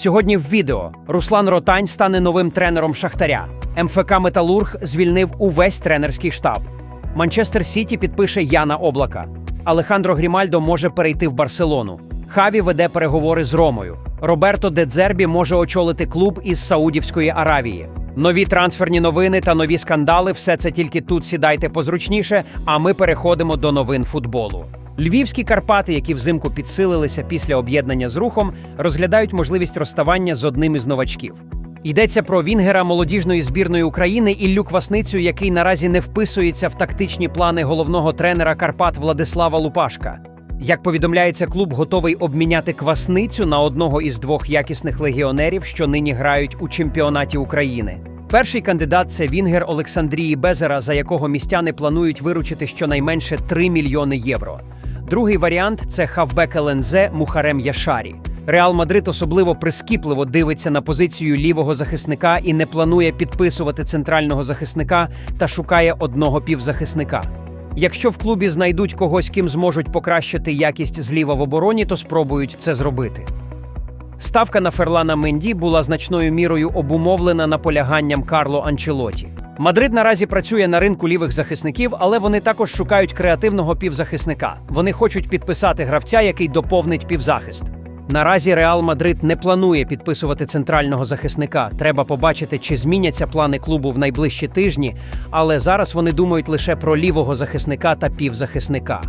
Сьогодні в відео Руслан Ротань стане новим тренером Шахтаря. МФК Металург звільнив увесь тренерський штаб. Манчестер Сіті підпише Яна Облака. Алехандро Грімальдо може перейти в Барселону. Хаві веде переговори з Ромою. Роберто Де Дзербі може очолити клуб із Саудівської Аравії. Нові трансферні новини та нові скандали все це тільки тут сідайте позручніше, а ми переходимо до новин футболу. Львівські Карпати, які взимку підсилилися після об'єднання з рухом, розглядають можливість розставання з одним із новачків. Йдеться про Вінгера молодіжної збірної України Іллю Квасницю, який наразі не вписується в тактичні плани головного тренера Карпат Владислава Лупашка. Як повідомляється, клуб готовий обміняти квасницю на одного із двох якісних легіонерів, що нині грають у чемпіонаті України. Перший кандидат це Вінгер Олександрії Безера, за якого містяни планують виручити щонайменше 3 мільйони євро. Другий варіант це хавбек ЛНЗ Мухарем Яшарі. Реал Мадрид особливо прискіпливо дивиться на позицію лівого захисника і не планує підписувати центрального захисника та шукає одного півзахисника. Якщо в клубі знайдуть когось, ким зможуть покращити якість зліва в обороні, то спробують це зробити. Ставка на Ферлана Менді була значною мірою обумовлена наполяганням Карло Анчелоті. Мадрид наразі працює на ринку лівих захисників, але вони також шукають креативного півзахисника. Вони хочуть підписати гравця, який доповнить півзахист. Наразі Реал Мадрид не планує підписувати центрального захисника. Треба побачити, чи зміняться плани клубу в найближчі тижні, але зараз вони думають лише про лівого захисника та півзахисника.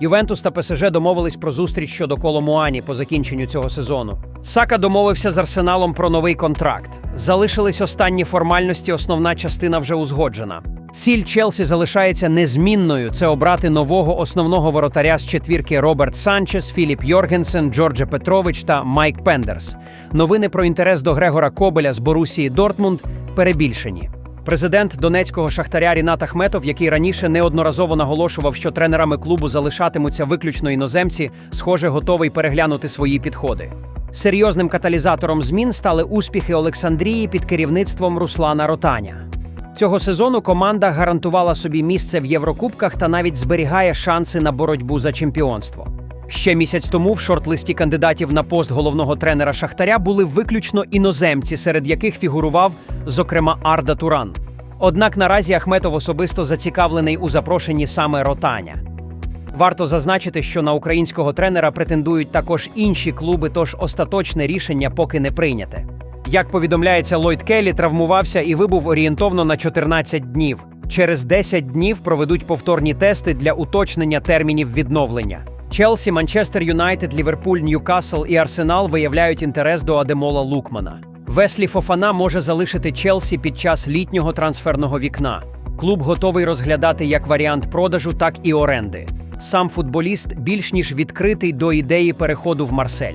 Ювентус та ПСЖ домовились про зустріч щодо Коломуані по закінченню цього сезону. Сака домовився з Арсеналом про новий контракт. Залишились останні формальності, основна частина вже узгоджена. Ціль Челсі залишається незмінною: це обрати нового основного воротаря з четвірки Роберт Санчес, Філіп Йоргенсен, Джордже Петрович та Майк Пендерс. Новини про інтерес до Грегора Кобеля з Борусії Дортмунд перебільшені. Президент донецького шахтаря Рінат Ахметов, який раніше неодноразово наголошував, що тренерами клубу залишатимуться виключно іноземці, схоже, готовий переглянути свої підходи. Серйозним каталізатором змін стали успіхи Олександрії під керівництвом Руслана Ротаня. Цього сезону команда гарантувала собі місце в Єврокубках та навіть зберігає шанси на боротьбу за чемпіонство. Ще місяць тому в шорт-листі кандидатів на пост головного тренера Шахтаря були виключно іноземці, серед яких фігурував, зокрема, Арда Туран. Однак наразі Ахметов особисто зацікавлений у запрошенні саме Ротаня. Варто зазначити, що на українського тренера претендують також інші клуби, тож остаточне рішення поки не прийняте. Як повідомляється, Ллойд Келлі травмувався і вибув орієнтовно на 14 днів. Через 10 днів проведуть повторні тести для уточнення термінів відновлення. Челсі, Манчестер Юнайтед, Ліверпуль, Ньюкасл і Арсенал виявляють інтерес до Адемола Лукмана. Веслі Фофана може залишити Челсі під час літнього трансферного вікна. Клуб готовий розглядати як варіант продажу, так і оренди. Сам футболіст більш ніж відкритий до ідеї переходу в Марсель.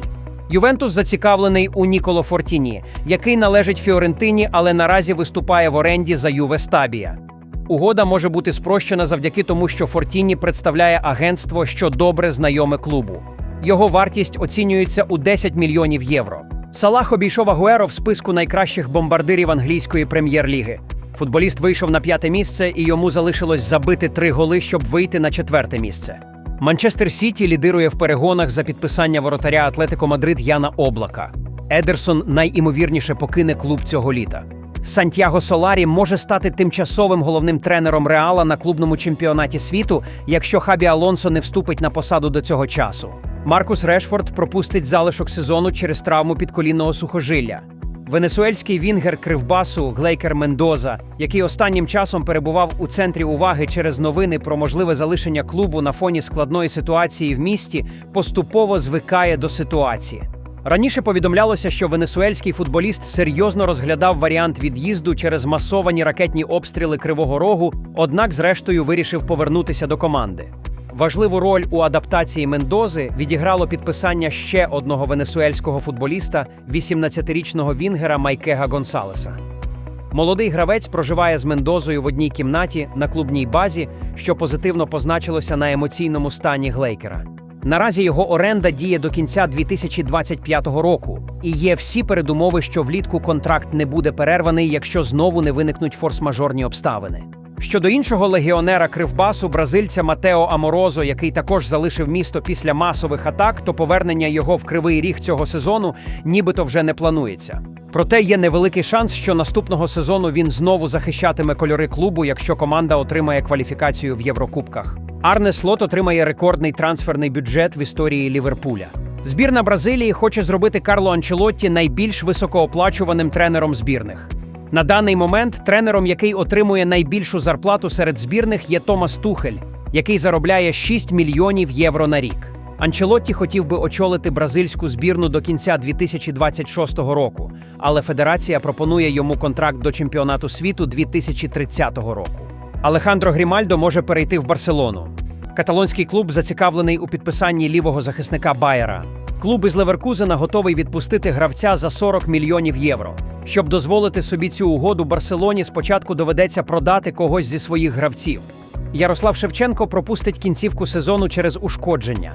Ювентус зацікавлений у Ніколо Фортіні, який належить Фіорентині, але наразі виступає в оренді за Юве Стабія. Угода може бути спрощена завдяки тому, що Фортіні представляє агентство, що добре знайоме клубу. Його вартість оцінюється у 10 мільйонів євро. Салах обійшов Агуеро в списку найкращих бомбардирів англійської прем'єр-ліги. Футболіст вийшов на п'яте місце, і йому залишилось забити три голи, щоб вийти на четверте місце. Манчестер Сіті лідирує в перегонах за підписання воротаря Атлетико Мадрид Яна Облака. Едерсон найімовірніше покине клуб цього літа. Сантьяго Соларі може стати тимчасовим головним тренером Реала на клубному чемпіонаті світу, якщо Хабі Алонсо не вступить на посаду до цього часу. Маркус Решфорд пропустить залишок сезону через травму підколінного сухожилля. Венесуельський вінгер Кривбасу Глейкер Мендоза, який останнім часом перебував у центрі уваги через новини про можливе залишення клубу на фоні складної ситуації в місті, поступово звикає до ситуації. Раніше повідомлялося, що венесуельський футболіст серйозно розглядав варіант від'їзду через масовані ракетні обстріли Кривого Рогу, однак, зрештою, вирішив повернутися до команди. Важливу роль у адаптації Мендози відіграло підписання ще одного венесуельського футболіста, 18-річного вінгера Майкега Гонсалеса. Молодий гравець проживає з Мендозою в одній кімнаті на клубній базі, що позитивно позначилося на емоційному стані Глейкера. Наразі його оренда діє до кінця 2025 року, і є всі передумови, що влітку контракт не буде перерваний, якщо знову не виникнуть форс-мажорні обставини. Щодо іншого легіонера Кривбасу, бразильця Матео Аморозо, який також залишив місто після масових атак, то повернення його в кривий ріг цього сезону нібито вже не планується. Проте є невеликий шанс, що наступного сезону він знову захищатиме кольори клубу, якщо команда отримає кваліфікацію в Єврокубках. Арне Слот отримає рекордний трансферний бюджет в історії Ліверпуля. Збірна Бразилії хоче зробити Карло Анчелотті найбільш високооплачуваним тренером збірних. На даний момент тренером, який отримує найбільшу зарплату серед збірних, є Томас Тухель, який заробляє 6 мільйонів євро на рік. Анчелотті хотів би очолити бразильську збірну до кінця 2026 року, але федерація пропонує йому контракт до чемпіонату світу 2030 року. Алехандро Грімальдо може перейти в Барселону. Каталонський клуб зацікавлений у підписанні лівого захисника Байера. Клуб із Леверкузена готовий відпустити гравця за 40 мільйонів євро. Щоб дозволити собі цю угоду, Барселоні спочатку доведеться продати когось зі своїх гравців. Ярослав Шевченко пропустить кінцівку сезону через ушкодження.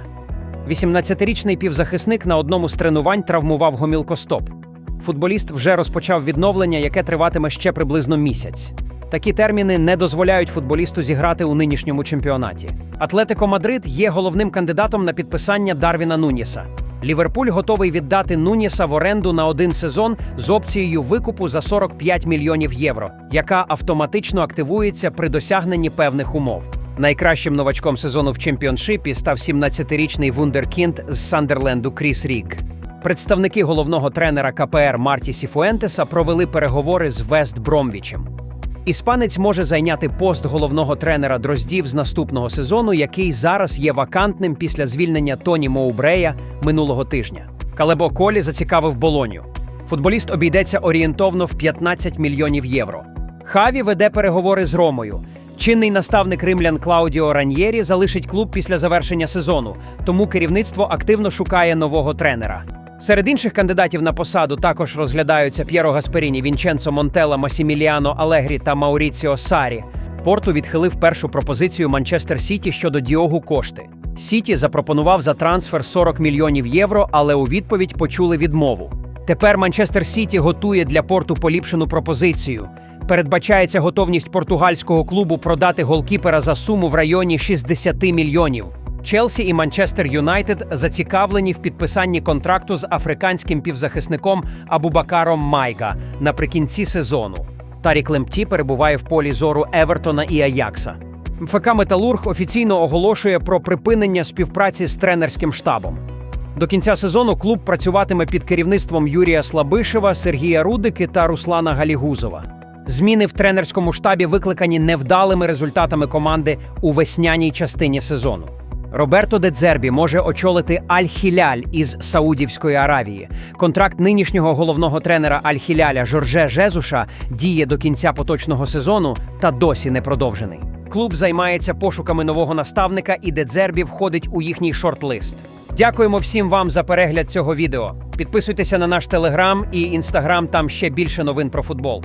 18-річний півзахисник на одному з тренувань травмував гомілкостоп. Футболіст вже розпочав відновлення, яке триватиме ще приблизно місяць. Такі терміни не дозволяють футболісту зіграти у нинішньому чемпіонаті. Атлетико Мадрид є головним кандидатом на підписання Дарвіна Нуніса. Ліверпуль готовий віддати Нуніса в оренду на один сезон з опцією викупу за 45 мільйонів євро, яка автоматично активується при досягненні певних умов. Найкращим новачком сезону в чемпіоншипі став 17-річний вундеркінд з Сандерленду Кріс Рік. Представники головного тренера КПР Марті Сіфуентеса провели переговори з Вест Бромвічем. Іспанець може зайняти пост головного тренера дроздів з наступного сезону, який зараз є вакантним після звільнення Тоні Моубрея минулого тижня. Калебо Колі зацікавив Болоню. Футболіст обійдеться орієнтовно в 15 мільйонів євро. Хаві веде переговори з Ромою. Чинний наставник римлян Клаудіо Раньєрі залишить клуб після завершення сезону, тому керівництво активно шукає нового тренера. Серед інших кандидатів на посаду також розглядаються П'єро Гасперіні, Вінченцо Монтела, Масіміліано Алегрі та Мауріціо Сарі. Порту відхилив першу пропозицію Манчестер Сіті щодо Діогу Кошти. Сіті запропонував за трансфер 40 мільйонів євро, але у відповідь почули відмову. Тепер Манчестер Сіті готує для порту поліпшену пропозицію. Передбачається готовність португальського клубу продати голкіпера за суму в районі 60 мільйонів. Челсі і Манчестер Юнайтед зацікавлені в підписанні контракту з африканським півзахисником Абубакаром Майга наприкінці сезону. Тарік Лемпті перебуває в полі зору Евертона і Аякса. МФК Металург офіційно оголошує про припинення співпраці з тренерським штабом. До кінця сезону клуб працюватиме під керівництвом Юрія Слабишева, Сергія Рудики та Руслана Галігузова. Зміни в тренерському штабі викликані невдалими результатами команди у весняній частині сезону. Роберто де Дзербі може очолити Аль-Хіляль із Саудівської Аравії. Контракт нинішнього головного тренера Аль-Хіляля Жорже Жезуша діє до кінця поточного сезону та досі не продовжений. Клуб займається пошуками нового наставника, і де Дзербі входить у їхній шорт-лист. Дякуємо всім вам за перегляд цього відео. Підписуйтеся на наш телеграм і інстаграм, там ще більше новин про футбол.